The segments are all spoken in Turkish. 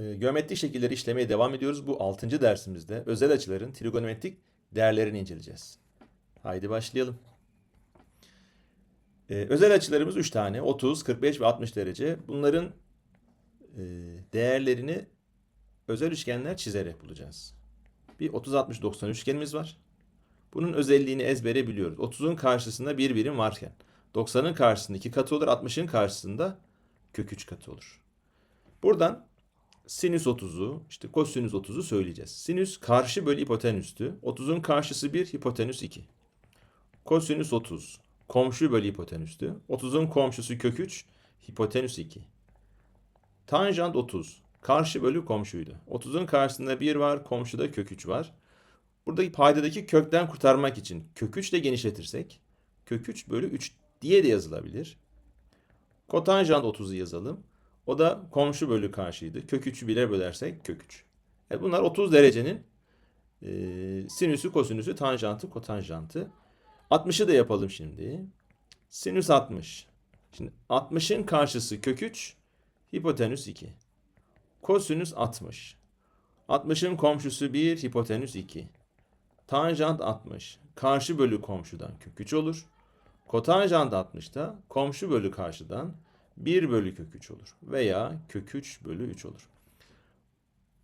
Ee, Geometrik şekilleri işlemeye devam ediyoruz. Bu 6. dersimizde özel açıların trigonometrik değerlerini inceleyeceğiz. Haydi başlayalım. Ee, özel açılarımız 3 tane. 30, 45 ve 60 derece. Bunların e, değerlerini özel üçgenler çizerek bulacağız. Bir 30-60-90 üçgenimiz var. Bunun özelliğini ezbere biliyoruz. 30'un karşısında bir birim varken 90'ın karşısında 2 katı olur, 60'ın karşısında kök 3 katı olur. Buradan sinüs 30'u, işte kosinüs 30'u söyleyeceğiz. Sinüs karşı bölü hipotenüstü. 30'un karşısı 1, hipotenüs 2. Kosinüs 30, komşu bölü hipotenüstü. 30'un komşusu kök 3, hipotenüs 2. Tanjant 30, karşı bölü komşuydu. 30'un karşısında 1 var, komşuda kök 3 var. Buradaki paydadaki kökten kurtarmak için kök 3 ile genişletirsek kök 3 bölü 3 diye de yazılabilir. Kotanjant 30'u yazalım. O da komşu bölü karşıydı. Kök 3'ü bile bölersek kök 3. Evet, bunlar 30 derecenin e, sinüsü, kosinüsü, tanjantı, kotanjantı. 60'ı da yapalım şimdi. Sinüs 60. Şimdi 60'ın karşısı kök 3, hipotenüs 2. Kosinüs 60. 60'ın komşusu 1, hipotenüs 2. Tanjant 60. Karşı bölü komşudan kök 3 olur. Kotanjant 60'da komşu bölü karşıdan 1 bölü kök 3 olur. Veya kök 3 bölü 3 olur.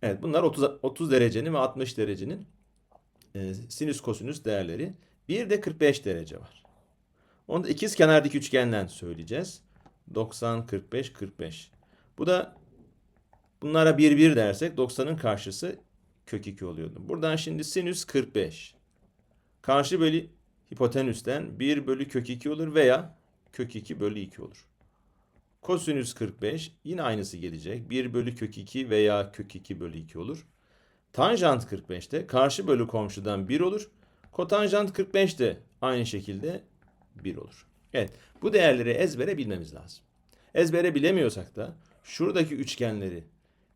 Evet bunlar 30, 30 derecenin ve 60 derecenin e, sinüs kosinüs değerleri. Bir de 45 derece var. Onu da ikiz kenardaki üçgenden söyleyeceğiz. 90, 45, 45. Bu da bunlara 1, 1 dersek 90'ın karşısı kök 2 oluyordu. Buradan şimdi sinüs 45. Karşı bölü hipotenüsten 1 bölü kök 2 olur veya kök 2 bölü 2 olur. Kosinüs 45 yine aynısı gelecek. 1 bölü kök 2 veya kök 2 bölü 2 olur. Tanjant 45'te karşı bölü komşudan 1 olur. Kotanjant 45 de aynı şekilde 1 olur. Evet bu değerleri ezbere bilmemiz lazım. Ezbere bilemiyorsak da şuradaki üçgenleri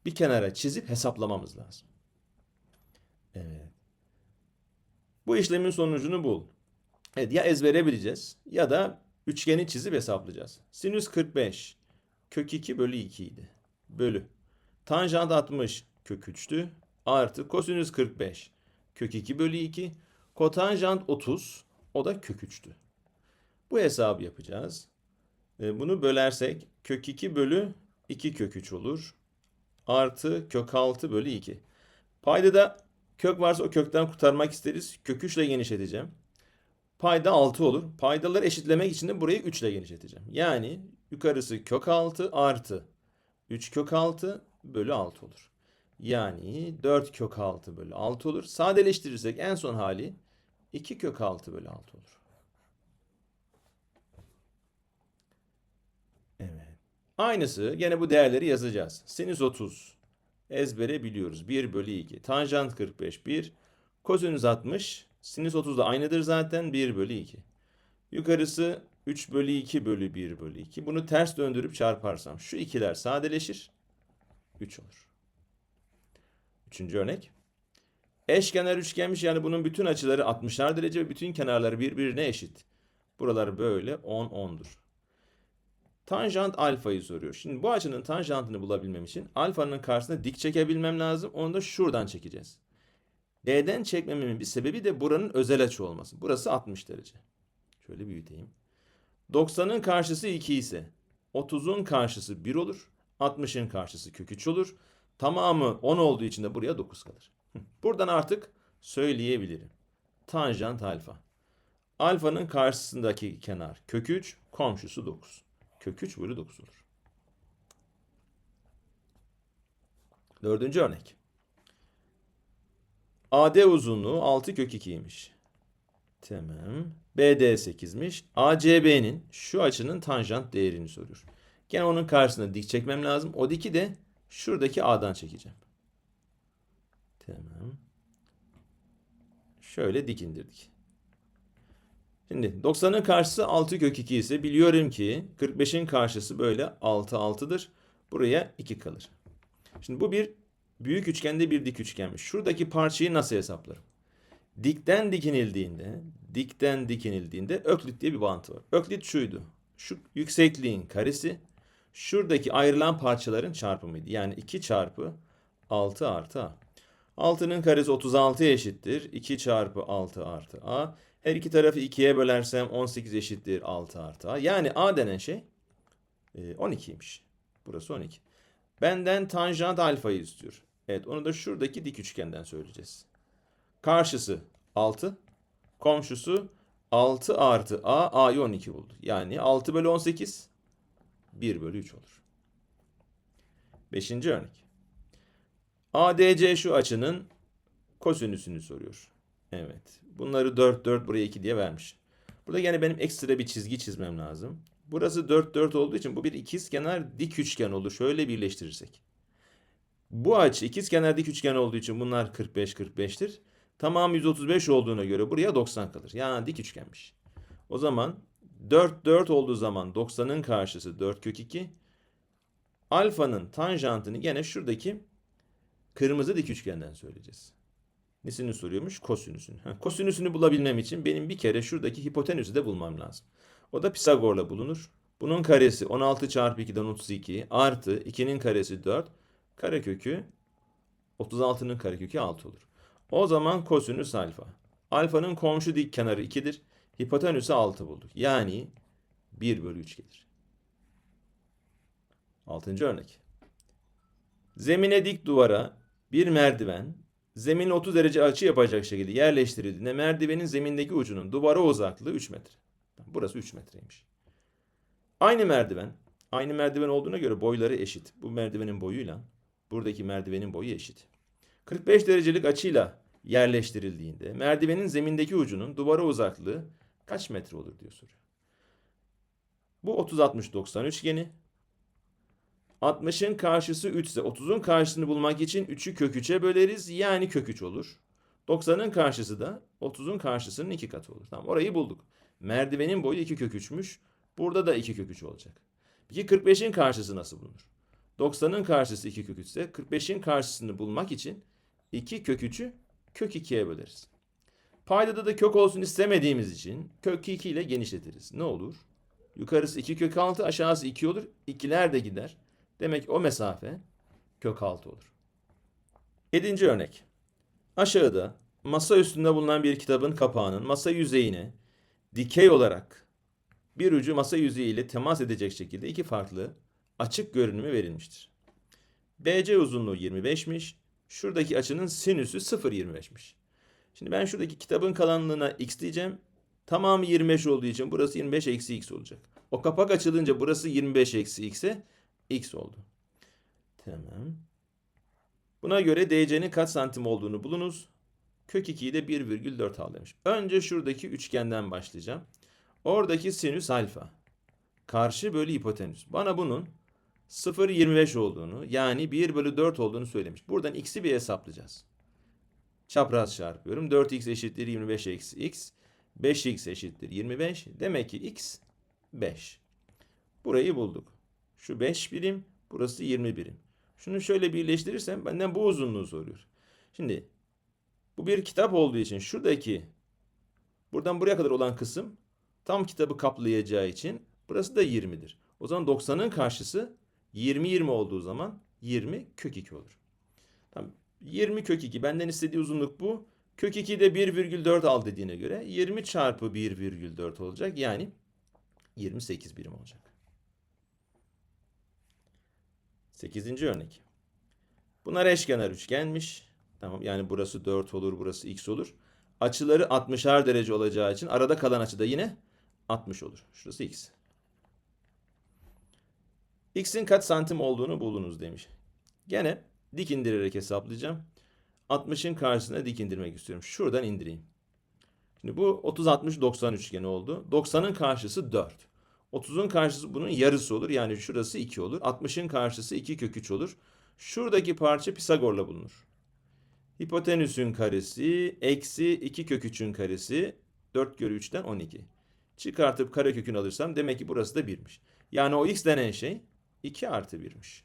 bir kenara çizip hesaplamamız lazım. Evet. Bu işlemin sonucunu bul. Evet ya ezbere bileceğiz ya da üçgeni çizip hesaplayacağız. Sinüs 45 kök 2 bölü 2 idi. Bölü. Tanjant 60 kök 3'tü. Artı kosinüs 45 kök 2 bölü 2. Kotanjant 30 o da kök 3'tü. Bu hesabı yapacağız. E, Bunu bölersek kök 2 bölü 2 kök 3 olur. Artı kök 6 bölü 2. Paydada kök varsa o kökten kurtarmak isteriz. Kök 3 ile genişleteceğim. Payda 6 olur. Paydaları eşitlemek için de burayı 3 ile genişleteceğim. Yani yukarısı kök 6 artı 3 kök 6 bölü 6 olur. Yani 4 kök 6 bölü 6 olur. Sadeleştirirsek en son hali 2 kök 6 bölü 6 olur. Evet. Aynısı gene bu değerleri yazacağız. Sinüs 30 ezbere biliyoruz. 1 bölü 2. Tanjant 45 1. Kosinüs 60. Sinüs 30 da aynıdır zaten. 1 bölü 2. Yukarısı 3 bölü 2 bölü 1 bölü 2. Bunu ters döndürüp çarparsam şu ikiler sadeleşir. 3 olur. Üçüncü örnek. Eşkenar üçgenmiş yani bunun bütün açıları 60'lar derece ve bütün kenarları birbirine eşit. Buralar böyle 10 10'dur. Tanjant alfayı soruyor. Şimdi bu açının tanjantını bulabilmem için alfanın karşısına dik çekebilmem lazım. Onu da şuradan çekeceğiz. D'den çekmememin bir sebebi de buranın özel açı olması. Burası 60 derece. Şöyle büyüteyim. 90'ın karşısı 2 ise 30'un karşısı 1 olur. 60'ın karşısı kök 3 olur. Tamamı 10 olduğu için de buraya 9 kalır. Buradan artık söyleyebilirim. Tanjant alfa. Alfanın karşısındaki kenar kök 3, komşusu 9. Kök 3 bölü 9 olur. Dördüncü örnek. AD uzunluğu 6 kök 2'ymiş. Tamam. BD 8'miş. ACB'nin şu açının tanjant değerini soruyor. Gene onun karşısına dik çekmem lazım. O diki de şuradaki A'dan çekeceğim. Tamam. Şöyle dik indirdik. Şimdi 90'ın karşısı 6 kök 2 ise biliyorum ki 45'in karşısı böyle 6 6'dır. Buraya 2 kalır. Şimdi bu bir büyük üçgende bir dik üçgenmiş. Şuradaki parçayı nasıl hesaplarım? Dikten dikinildiğinde, dikten dikinildiğinde öklit diye bir bağıntı var. Öklit şuydu. Şu yüksekliğin karesi şuradaki ayrılan parçaların çarpımıydı. Yani 2 çarpı 6 artı a. 6'nın karesi 36 eşittir. 2 çarpı 6 artı a. Her iki tarafı 2'ye bölersem 18 eşittir 6 artı a. Yani a denen şey e, 12'ymiş. Burası 12. Benden tanjant alfayı istiyor. Evet onu da şuradaki dik üçgenden söyleyeceğiz. Karşısı 6. Komşusu 6 artı a. a'yı 12 buldu. Yani 6 bölü 18 1 bölü 3 olur. Beşinci örnek. ADC şu açının kosinüsünü soruyor. Evet. Bunları 4 4 buraya 2 diye vermiş. Burada yine benim ekstra bir çizgi çizmem lazım. Burası 4 4 olduğu için bu bir ikizkenar dik üçgen olur. Şöyle birleştirirsek. Bu açı ikizkenar dik üçgen olduğu için bunlar 45 45'tir. Tamam 135 olduğuna göre buraya 90 kalır. Yani dik üçgenmiş. O zaman 4 4 olduğu zaman 90'ın karşısı 4 kök 2. Alfanın tanjantını gene şuradaki kırmızı dik üçgenden söyleyeceğiz. Nesini soruyormuş? Kosinüsünü. Kosinüsünü bulabilmem için benim bir kere şuradaki hipotenüsü de bulmam lazım. O da Pisagor'la bulunur. Bunun karesi 16 çarpı 2'den 32 artı 2'nin karesi 4. Karekökü 36'nın karekökü 6 olur. O zaman kosinüs alfa. Alfanın komşu dik kenarı 2'dir. Hipotenüsü 6 bulduk. Yani 1 bölü 3 gelir. Altıncı örnek. Zemine dik duvara bir merdiven zeminle 30 derece açı yapacak şekilde yerleştirildiğinde merdivenin zemindeki ucunun duvara uzaklığı 3 metre. Burası 3 metreymiş. Aynı merdiven, aynı merdiven olduğuna göre boyları eşit. Bu merdivenin boyuyla buradaki merdivenin boyu eşit. 45 derecelik açıyla yerleştirildiğinde merdivenin zemindeki ucunun duvara uzaklığı kaç metre olur diyor soruyor. Bu 30-60-90 üçgeni. 60'ın karşısı 3 ise 30'un karşısını bulmak için 3'ü kök 3'e böleriz. Yani kök 3 olur. 90'ın karşısı da 30'un karşısının 2 katı olur. Tamam orayı bulduk. Merdivenin boyu 2 kök 3'müş. Burada da 2 kök 3 olacak. Peki 45'in karşısı nasıl bulunur? 90'ın karşısı 2 kök 3 ise 45'in karşısını bulmak için 2 kök 3'ü kök 2'ye böleriz. Paydada da kök olsun istemediğimiz için kök 2 ile genişletiriz. Ne olur? Yukarısı 2 kök 6 aşağısı 2 olur. İkiler de gider. Demek o mesafe kök 6 olur. Yedinci örnek. Aşağıda masa üstünde bulunan bir kitabın kapağının masa yüzeyine dikey olarak bir ucu masa yüzeyi ile temas edecek şekilde iki farklı açık görünümü verilmiştir. BC uzunluğu 25'miş. Şuradaki açının sinüsü 0.25'miş. Şimdi ben şuradaki kitabın kalınlığına x diyeceğim. Tamamı 25 olduğu için burası 25 eksi x olacak. O kapak açılınca burası 25 eksi x'e x oldu. Tamam. Buna göre DC'nin kaç santim olduğunu bulunuz. Kök 2'yi de 1,4 al demiş. Önce şuradaki üçgenden başlayacağım. Oradaki sinüs alfa. Karşı bölü hipotenüs. Bana bunun 0,25 olduğunu yani 1 bölü 4 olduğunu söylemiş. Buradan x'i bir hesaplayacağız. Çapraz çarpıyorum. 4x eşittir 25 eksi x. 5x eşittir 25. Demek ki x 5. Burayı bulduk. Şu 5 birim, burası 20 birim. Şunu şöyle birleştirirsem benden bu uzunluğu soruyor. Şimdi bu bir kitap olduğu için şuradaki buradan buraya kadar olan kısım tam kitabı kaplayacağı için burası da 20'dir. O zaman 90'ın karşısı 20 20 olduğu zaman 20 kök 2 olur. Tamam. 20 kök 2 benden istediği uzunluk bu. Kök 2 de 1,4 al dediğine göre 20 çarpı 1,4 olacak. Yani 28 birim olacak. 8. örnek. Bunlar eşkenar üçgenmiş. Tamam yani burası 4 olur, burası x olur. Açıları 60'ar derece olacağı için arada kalan açı da yine 60 olur. Şurası x. x'in kaç santim olduğunu bulunuz demiş. Gene dik indirerek hesaplayacağım. 60'ın karşısına dik indirmek istiyorum. Şuradan indireyim. Şimdi bu 30 60 90 üçgeni oldu. 90'ın karşısı 4. 30'un karşısı bunun yarısı olur. Yani şurası 2 olur. 60'ın karşısı 2 kök 3 olur. Şuradaki parça Pisagor'la bulunur. Hipotenüsün karesi eksi 2 kök 3'ün karesi 4 kere 3'ten 12. Çıkartıp karekökünü alırsam demek ki burası da 1'miş. Yani o x denen şey 2 artı 1'miş.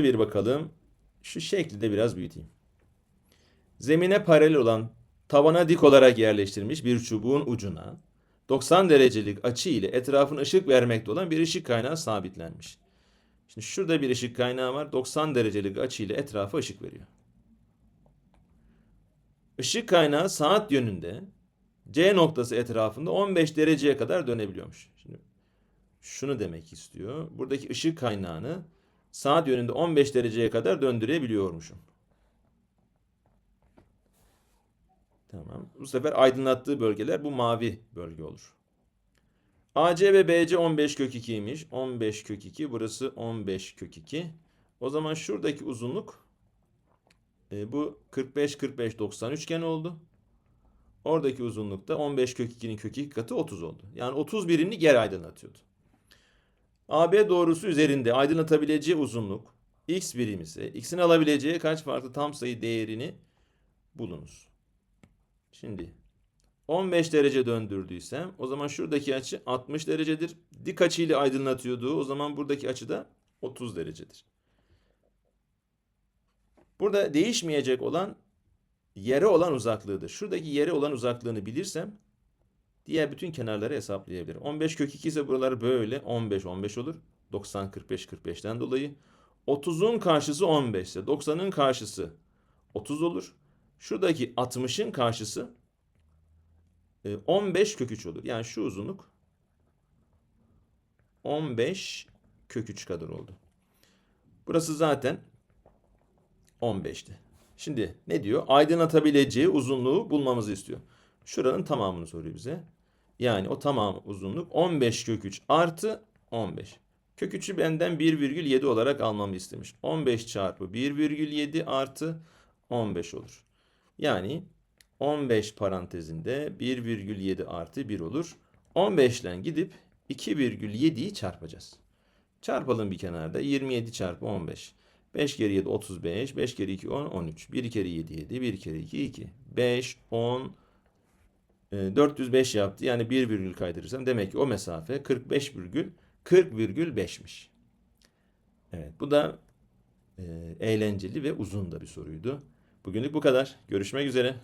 Bir bakalım. Şu şekli de biraz büyüteyim. Zemine paralel olan tavana dik olarak yerleştirilmiş bir çubuğun ucuna 90 derecelik açı ile etrafına ışık vermekte olan bir ışık kaynağı sabitlenmiş. Şimdi şurada bir ışık kaynağı var. 90 derecelik açıyla etrafa ışık veriyor. Işık kaynağı saat yönünde C noktası etrafında 15 dereceye kadar dönebiliyormuş. Şimdi şunu demek istiyor. Buradaki ışık kaynağını saat yönünde 15 dereceye kadar döndürebiliyormuşum. Tamam. Bu sefer aydınlattığı bölgeler bu mavi bölge olur. AC ve BC 15 kök 2'ymiş. 15 kök 2. Burası 15 kök 2. O zaman şuradaki uzunluk e, bu 45 45 90 üçgen oldu. Oradaki uzunluk da 15 kök 2'nin kök 2 katı 30 oldu. Yani 30 birimli yer aydınlatıyordu. AB doğrusu üzerinde aydınlatabileceği uzunluk x birim ise x'in alabileceği kaç farklı tam sayı değerini bulunuz. Şimdi 15 derece döndürdüysem o zaman şuradaki açı 60 derecedir. Dik açıyla aydınlatıyordu. O zaman buradaki açı da 30 derecedir. Burada değişmeyecek olan yere olan uzaklığıdır. Şuradaki yere olan uzaklığını bilirsem diğer bütün kenarları hesaplayabilirim. 15 kök 2 ise buralar böyle 15 15 olur. 90 45 45'ten dolayı 30'un karşısı 15 ise 90'ın karşısı 30 olur. Şuradaki 60'ın karşısı e, 15 kök 3 olur. Yani şu uzunluk 15 kök 3 kadar oldu. Burası zaten 15'ti. Şimdi ne diyor? Aydınlatabileceği uzunluğu bulmamızı istiyor. Şuranın tamamını soruyor bize. Yani o tamam uzunluk 15 kök 3 artı 15. Kök 3'ü benden 1,7 olarak almamı istemiş. 15 çarpı 1,7 artı 15 olur. Yani 15 parantezinde 1,7 artı 1 olur. 15 ile gidip 2,7'yi çarpacağız. Çarpalım bir kenarda. 27 çarpı 15. 5 kere 7 35. 5 kere 2 10 13. 1 kere 7 7. 1 kere 2 2. 5 10 e, 405 yaptı. Yani 1 virgül kaydırırsam demek ki o mesafe 45 virgül 40,5'miş. Evet bu da e, eğlenceli ve uzun da bir soruydu. Bugünlük bu kadar. Görüşmek üzere.